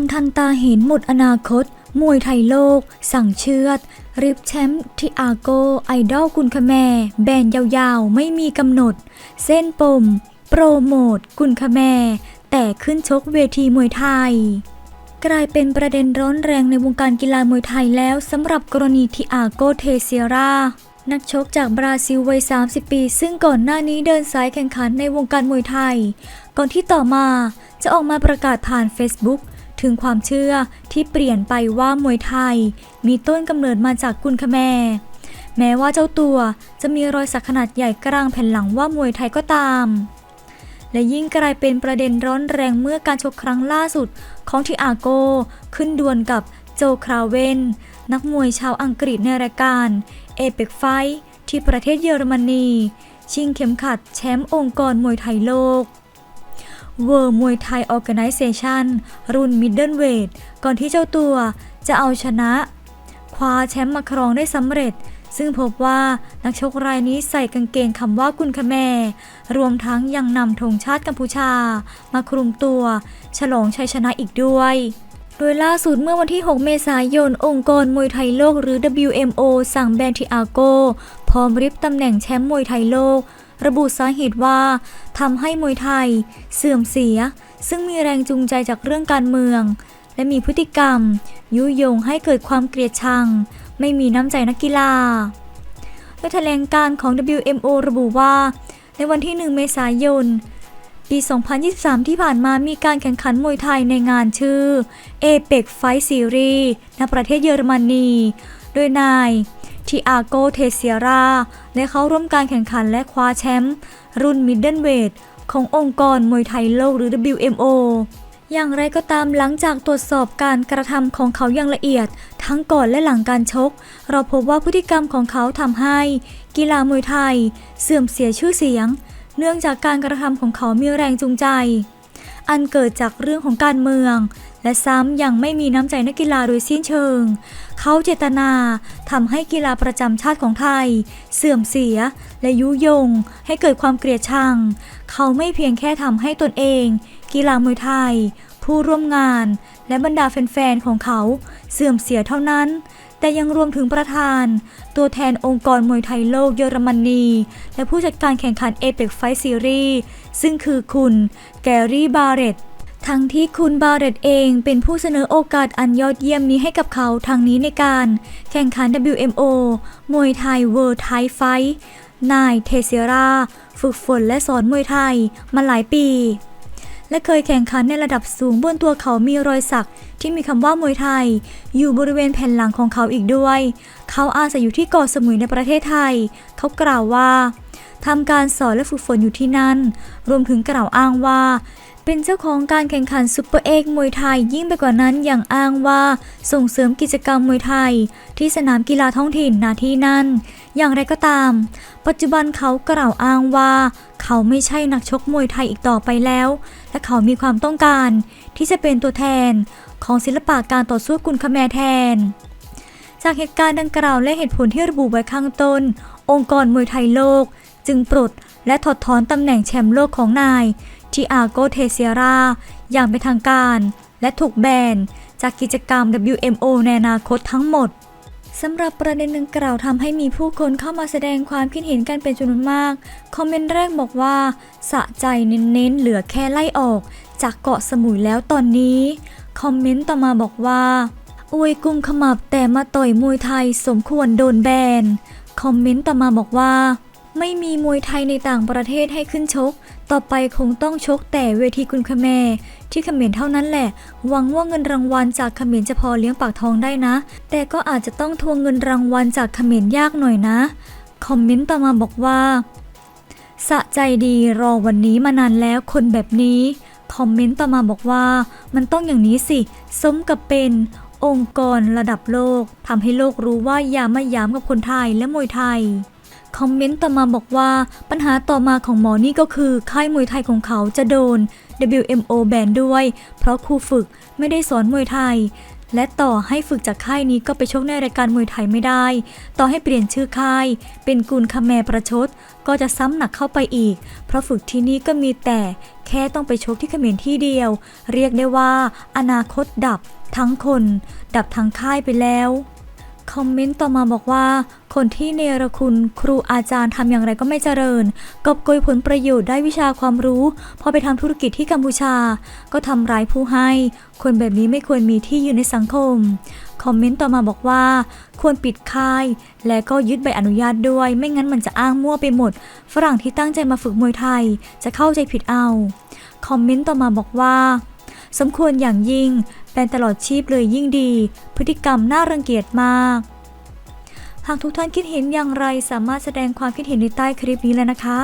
ำทันตาเห็นหมดอนาคต มวยไทยโลก สั่งเชือด ริบแชมป์ที่อาโก ไอดอลกุนคแม แบนยาวๆ ไม่มีกำหนด เส้นปม โปรโมทกุนคแม แต่ขึ้นชกเวทีมวยไทย กลายเป็นประเด็นร้อนแรงในวงการกีฬามวยไทยแล้วสำหรับกรณีที่อาโกเทเซียรานักชกจากบราซิลวัย 30 ปี ซึ่งก่อนหน้านี้เดินสายแข่งขันในวงการมวยไทย ก่อนที่ต่อมาจะออกมาประกาศผ่าน Facebook ถึงความเชื่อที่เปลี่ยนไปว่ามวยไทย มีต้นกำเนิดมาจากกุนคแมแม้ว่าเจ้าตัวจะมีรอยสักขนาดใหญ่กลางแผ่นหลังว่ามวยไทยก็ตาม และยิ่งกลายเป็นประเด็นร้อนแรงเมื่อการชกครั้งล่าสุดของทิอาโก ขึ้นดวลกับโจคราเวน นักมวยชาวอังกฤษในรายการเอเปกไฟที่ประเทศเยอรมนี ชิงเข็มขัดแชมป์องค์กรมวยไทยโลก World มวยไทย Organization รุ่นมิดเดิลเวทก่อนที่เจ้าตัวจะเอาชนะ คว้าแชมป์มาครองได้สำเร็จ ซึ่งพบว่านักชกรายนี้ใส่กางเกงคำว่ากุนคแมรวมทั้งยังนำธงชาติกัมพูชา มาคลุมตัว ฉลองชัยชนะอีกด้วยโดยล่าสุดเมื่อวันที่ 6 เมษายน องค์กรมวยไทยโลกหรือ WMO สั่งแบนทิอาโกพร้อมริบตำแหน่งแชมป์มวยไทยโลก ระบุสาเหตุว่าทำให้มวยไทย เสื่อมเสีย ซึ่งมีแรงจูงใจจากเรื่องการเมือง และมีพฤติกรรม ยุยงให้เกิดความเกลียดชัง ไม่มีน้ำใจนักกีฬาโดยแถลงการของ WMO ระบุว่า ในวันที่ 1 เมษายน ปี 2023 ที่ผ่านมามีการแข่งขันมวยไทยในงานชื่อ APEC Fight Series ณประเทศเยอรมนี โดยนาย ทิอาโกเทเซียราและเขาร่วมการแข่งขันและคว้าแชมป์รุ่นมิดเดิลเวทขององค์กรมวยไทยโลกหรือ WMO อย่างไรก็ตามหลังจากตรวจสอบการกระทำของเขาอย่างละเอียด ทั้งก่อนและหลังการชก เราพบว่าพฤติกรรมของเขาทำให้ กีฬามวยไทย เสื่อมเสียชื่อเสียง เนื่องจากการกระทำของเขามีแรงจูงใจ อันเกิดจากเรื่องของการเมือง และซ้ำยังไม่มีน้ำใจนักกีฬาโดยสิ้นเชิง เขาเจตนาทำให้กีฬาประจำชาติของไทย เสื่อมเสียและยุยง ให้เกิดความเกลียดชัง เขาไม่เพียงแค่ทำให้ตนเอง กีฬามวยไทย ผู้ร่วมงาน และบรรดาแฟนๆของเขาเสื่อมเสียเท่านั้นแต่ยังรวมถึงประธาน ตัวแทนองค์กรมวยไทยโลกเยอรมนี และผู้จัดการแข่งขันเอเปกไฟซีรีส์ซึ่งคือคุณแกรี่บาเรต ทั้งที่คุณบาเรตเองเป็นผู้เสนอโอกาสอันยอดเยี่ยมนี้ให้กับเขาทางนี้ในการ แข่งขัน WMO มวยไทยเวิร์ t ไทยไฟนายเทเซรา ฝึกฝนและสอนมวยไทยมาหลายปี และเคยแข่งขันในระดับสูงบนตัวเขามีรอยสักที่มีคำว่ามวยไทย อยู่บริเวณแผ่นหลังของเขาอีกด้วย เขาอาศัยอยู่ที่เกาะสมุยในประเทศไทย เขากล่าวว่าทำการสอนและฝึกฝนอยู่ที่นั่น รวมถึงกล่าวอ้างว่า เป็นเจ้าของการแข่งขันซุปเปอร์เอ็กมวยไทยยิ่งไปกว่านั้นอย่างอ้างว่าส่งเสริมกิจกรรมมวยไทย ที่สนามกีฬาท้องถิ่นนาที่นั่น อย่างไรก็ตาม ปัจจุบันเขากล่าวอ้างว่า เขาไม่ใช่นักชกมวยไทยอีกต่อไปแล้ว และเขามีความต้องการ ที่จะเป็นตัวแทนของศิลปะการต่อสู้กุนคแมแทน จากเหตุการณ์ดังกล่าวและเหตุผลที่ระบุไว้ข้างต้น องค์กรมวยไทยโลก จึงปลดและถอดถอนตำแหน่งแชมป์โลกของนาย ทีอาโกเทเซียราอย่างเป็นทางการ และถูกแบนจากกิจกรรม WMO ในอนาคตทั้งหมดสำหรับประเด็นดังกล่าวทำให้มีผู้คนเข้ามาแสดงความคิดเห็นกันเป็นจำนวนมาก คอมเมนต์แรกบอกว่า สะใจเน้นๆเหลือแค่ไล่ออก จากเกาะสมุยแล้วตอนนี้ คอมเมนต์ต่อมาบอกว่า อวยกุมขมับแต่มาต่อยมวยไทยสมควรโดนแบน คอมเมนต์ต่อมาบอกว่า ไม่มีมวยไทยในต่างประเทศให้ขึ้นชก ต่อไปคงต้องชกแต่เวทีกุนคแมที่เขมรเท่านั้นแหละ หวังว่าเงินรางวัลจากเขมรจะพอเลี้ยงปากท้องได้นะ แต่ก็อาจจะต้องทวงเงินรางวัลจากเขมรยากหน่อยนะ คอมเมนต์ต่อมาบอกว่าสะใจดีรอวันนี้มานานแล้วคนแบบนี้ คอมเมนต์ต่อมาบอกว่า มันต้องอย่างนี้สิ สมกับเป็นองค์กรระดับโลกทำให้โลกรู้ว่าอย่ามาย้ำกับคนไทยและมวยไทย คอมเมนต์ต่อมาบอกว่าปัญหาต่อมาของหมอนี่ก็คือ ค่ายมวยไทยของเขาจะโดน WMO แบนด้วย เพราะครูฝึกไม่ได้สอนมวยไทย และต่อให้ฝึกจากค่ายนี้ก็ไปชกในรายการมวยไทยไม่ได้ ต่อให้เปลี่ยนชื่อค่าย เป็นกุลคแมประชด ก็จะซ้ำหนักเข้าไปอีก เพราะฝึกที่นี่ก็มีแต่แค่ต้องไปชกที่เขมรที่เดียว เรียกได้ว่า อนาคตดับทั้งคน ดับทั้งค่ายไปแล้ว คอมเมนต์ต่อมาบอกว่า คนที่เนรคุณครูอาจารย์ทำอย่างไรก็ไม่เจริญ กอบโกยผลประโยชน์ได้วิชาความรู้ พอไปทำธุรกิจที่กัมพูชา ก็ทำร้ายผู้ให้ คนแบบนี้ไม่ควรมีที่อยืนในสังคม คอมเมนต์ต่อมาบอกว่า ควรปิดค่าย และก็ยึดใบอนุญาตด้วย ไม่งั้นมันจะอ้างมั่วไปหมด ฝรั่งที่ตั้งใจมาฝึกมวยไทย จะเข้าใจผิดเอา คอมเมนต์ต่อมาบอกว่า สมควรอย่างยิ่งแบนตลอดชีพเลยยิ่งดี พฤติกรรมน่ารังเกียจมาก หากทุกท่านคิดเห็นอย่างไรสามารถแสดงความคิดเห็นในใต้คลิปนี้เลยนะคะ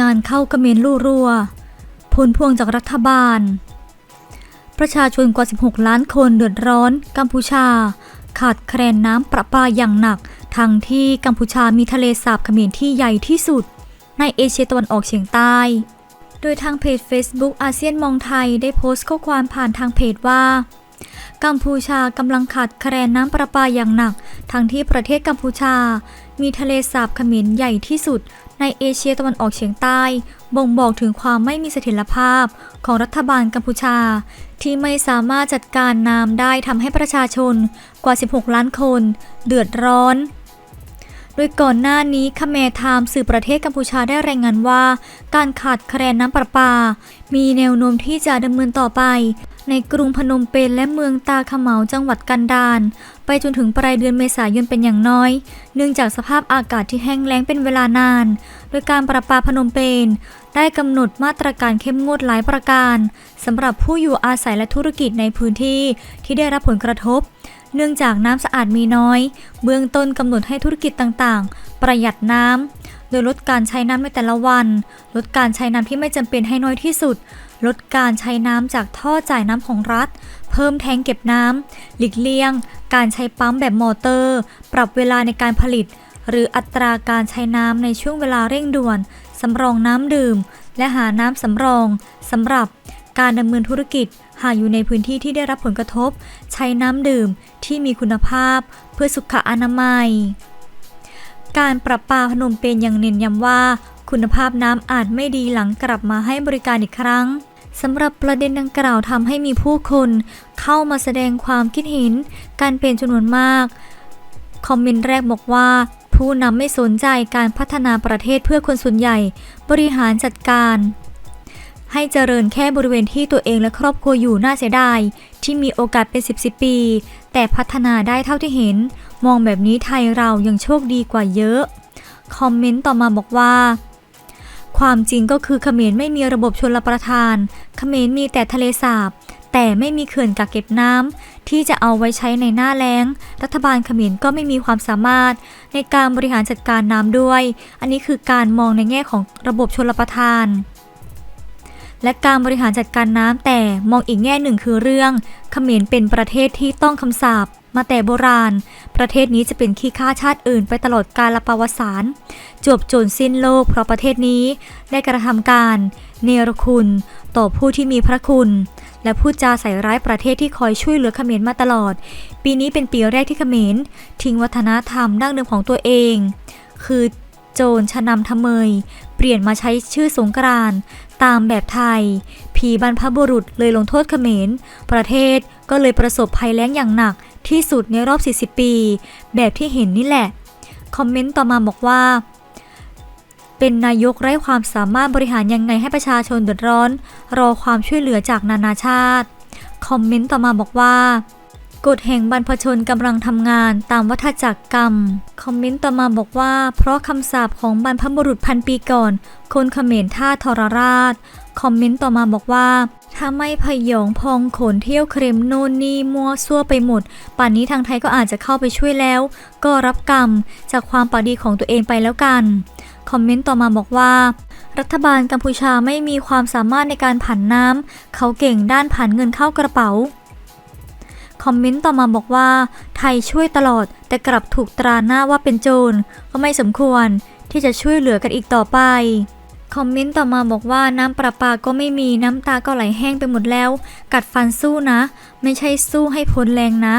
งานเข้ากระเมนลู่รัว ผลพวงจากรัฐบาล ประชาชนกว่า 16 ล้านคนเดือดร้อน กัมพูชา ขาดแคลนน้ำประปาอย่างหนัก ทั้งที่กัมพูชามีทะเลสาบเขมรที่ใหญ่ที่สุด ในเอเชียตะวันออกเฉียงใต้ โดยทางเพจ Facebook อาเซียนมองไทยได้โพสต์ข้อความผ่านทางเพจว่า กัมพูชากำลังขาดแคลนน้ำประปาอย่างหนัก ทั้งที่ประเทศกัมพูชา มีทะเลสาบเขมรใหญ่ที่สุด ในเอเชียตะวันออกเฉียงใต้ บ่งบอกถึงความไม่มีเสถียรภาพของรัฐบาลกัมพูชา ที่ไม่สามารถจัดการน้ำได้ทำให้ประชาชนกว่า 16 ล้านคน เดือดร้อน โดยก่อนหน้านี้คาเมไทม์สื่อประเทศกัมพูชาได้รายงานว่า การขาดแคลนน้ำประปา มีแนวโน้มที่จะดำเนินต่อไป ในกรุงพนมเปญและเมืองตาขเมาจังหวัดกันดารไปจนถึงปลายเดือนเมษายนเป็นอย่างน้อย เนื่องจากสภาพอากาศที่แห้งแล้งเป็นเวลานาน โดยการประปาพนมเปญได้กำหนดมาตรการเข้มงวดหลายประการสำหรับผู้อยู่อาศัยและธุรกิจในพื้นที่ที่ได้รับผลกระทบ เนื่องจากน้ำสะอาดมีน้อย เบื้องต้นกำหนดให้ธุรกิจต่างๆ ประหยัดน้ำ โดยลดการใช้น้ำในแต่ละวัน ลดการใช้น้ำที่ไม่จำเป็นให้น้อยที่สุด ลดการใช้น้ำจากท่อจ่ายน้ำของรัฐ เพิ่มแทงเก็บน้ำ หลีกเลี่ยง การใช้ปั๊มแบบมอเตอร์ ปรับเวลาในการผลิต หรืออัตราการใช้น้ำในช่วงเวลาเร่งด่วน สำรองน้ำดื่ม และหาน้ำสำรองสำหรับการดำเนินธุรกิจ หากอยู่ในพื้นที่ที่ได้รับผลกระทบ ใช้น้ำดื่มที่มีคุณภาพเพื่อสุขอนามัย การประปาพนมเปญยังเน้นย้ำว่า คุณภาพน้ำอาจไม่ดีหลังกลับมาให้บริการอีกครั้งสำหรับประเด็นดังกล่าวทำให้มีผู้คนเข้ามาแสดงความคิดเห็นการเป็นจำนวนมาก คอมเมนต์แรกบอกว่า ผู้นำไม่สนใจการพัฒนาประเทศเพื่อคนส่วนใหญ่ บริหารจัดการ ให้เจริญแค่บริเวณที่ตัวเองและครอบครัวอยู่น่าเสียดาย ที่มีโอกาสเป็น 10 10ปี แต่พัฒนาได้เท่าที่เห็น มองแบบนี้ไทยเรายังโชคดีกว่าเยอะ คอมเมนต์ต่อมาบอกว่า ความจริงก็คือเขมรไม่มีระบบชลประทาน เขมรมีแต่ทะเลสาบ แต่ไม่มีเขื่อนกักเก็บน้ำที่จะเอาไว้ใช้ในหน้าแล้ง รัฐบาลเขมรก็ไม่มีความสามารถ ในการบริหารจัดการน้ำด้วย อันนี้คือการมองในแง่ของระบบชลประทาน และการบริหารจัดการน้ำแต่มองอีกแง่หนึ่งคือเรื่องเขมรเป็นประเทศที่ต้องคำสาปมาแต่โบราณ ประเทศนี้จะเป็นขี้ข้าชาติอื่นไปตลอดกาลประวัติศาสตร์จบจนสิ้นโลกเพราะประเทศนี้ได้กระทำการ เนรคุณ ต่อผู้ที่มีพระคุณ และพูดจาใส่ร้ายประเทศที่คอยช่วยเหลือเขมรมาตลอด ปีนี้เป็นปีแรกที่เขมรทิ้งวัฒนธรรมดั้งเดิมของตัวเอง คือ โจรชะนำทำเมย เปลี่ยนมาใช้ชื่อสงกรานต์ตามแบบไทย ผีบรรพบุรุษเลยลงโทษเขมร ประเทศก็เลยประสบภัยแล้งอย่างหนักที่สุดในรอบ 40 ปี แบบที่เห็นนี่แหละ คอมเมนต์ต่อมาบอกว่า เป็นนายกไร้ความสามารถบริหารยังไงให้ประชาชนเดือดร้อน รอความช่วยเหลือจากนานาชาติ คอมเมนต์ต่อมาบอกว่า กฎแห่งบรรพชนกำลังทำงานตามวัฏจักรกรรม คอมเมนต์ต่อมาบอกว่า เพราะคำสาปของบรรพบุรุษพันปีก่อน คนเขมรท่าทรราช คอมเมนต์ต่อมาบอกว่า ถ้าไม่พยองพองขนเที่ยวเครมโน่นนี่มั่วซั่วไปหมด ป่านนี้ทางไทยก็อาจจะเข้าไปช่วยแล้ว ก็รับกรรมจากความปาดีของตัวเองไปแล้วกัน คอมเมนต์ต่อมาบอกว่ารัฐบาลกัมพูชาไม่มีความสามารถในการผันน้ำ เขาเก่งด้านผันเงินเข้ากระเป๋า คอมเมนต์ต่อมาบอกว่า ไทยช่วยตลอด แต่กลับถูกตราหน้าว่าเป็นโจรก็ไม่สมควรที่จะช่วยเหลือกันอีกต่อไป คอมเมนต์ต่อมาบอกว่าน้ำประปาก็ไม่มีน้ำตาก็ไหลแห้งไปหมดแล้ว กัดฟันสู้นะ ไม่ใช่สู้ให้พ้นแรงนะ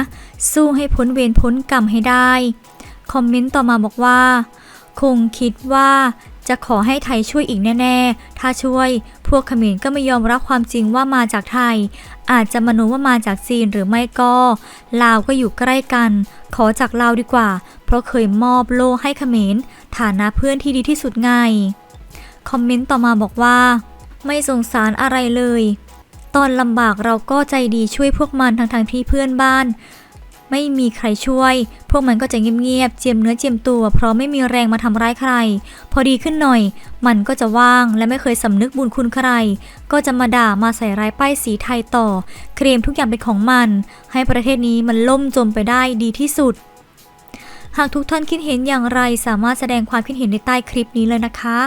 สู้ให้พ้นเวรพ้นกรรมให้ได้ คอมเมนต์ต่อมาบอกว่า คงคิดว่า จะขอให้ไทยช่วยอีกแน่ ๆ ถ้าช่วย พวกเขมรก็ไม่ยอมรับความจริงว่ามาจากไทย อาจจะมโนว่ามาจากจีนหรือไม่ก็ ลาวก็อยู่ใกล้กัน ขอจากลาวดีกว่า เพราะเคยมอบโล่ให้เขมรฐานะเพื่อนที่ดีที่สุดไง คอมเมนต์ต่อมาบอกว่า ไม่สงสารอะไรเลย ตอนลำบากเราก็ใจดีช่วยพวกมันทั้งๆที่เพื่อนบ้าน ไม่มีใครช่วย พวกมันก็จะเงียบๆเจียมเนื้อเจียมตัว เพราะไม่มีแรงมาทำร้ายใคร พอดีขึ้นหน่อย มันก็จะว่างและไม่เคยสำนึกบุญคุณใคร ก็จะมาด่ามาใส่ร้ายป้ายสีไทยต่อ เคลมทุกอย่างเป็นของมัน ให้ประเทศนี้มันล่มจมไปได้ดีที่สุด หากทุกท่านคิดเห็นอย่างไรสามารถแสดงความคิดเห็นในใต้คลิปนี้เลยนะคะ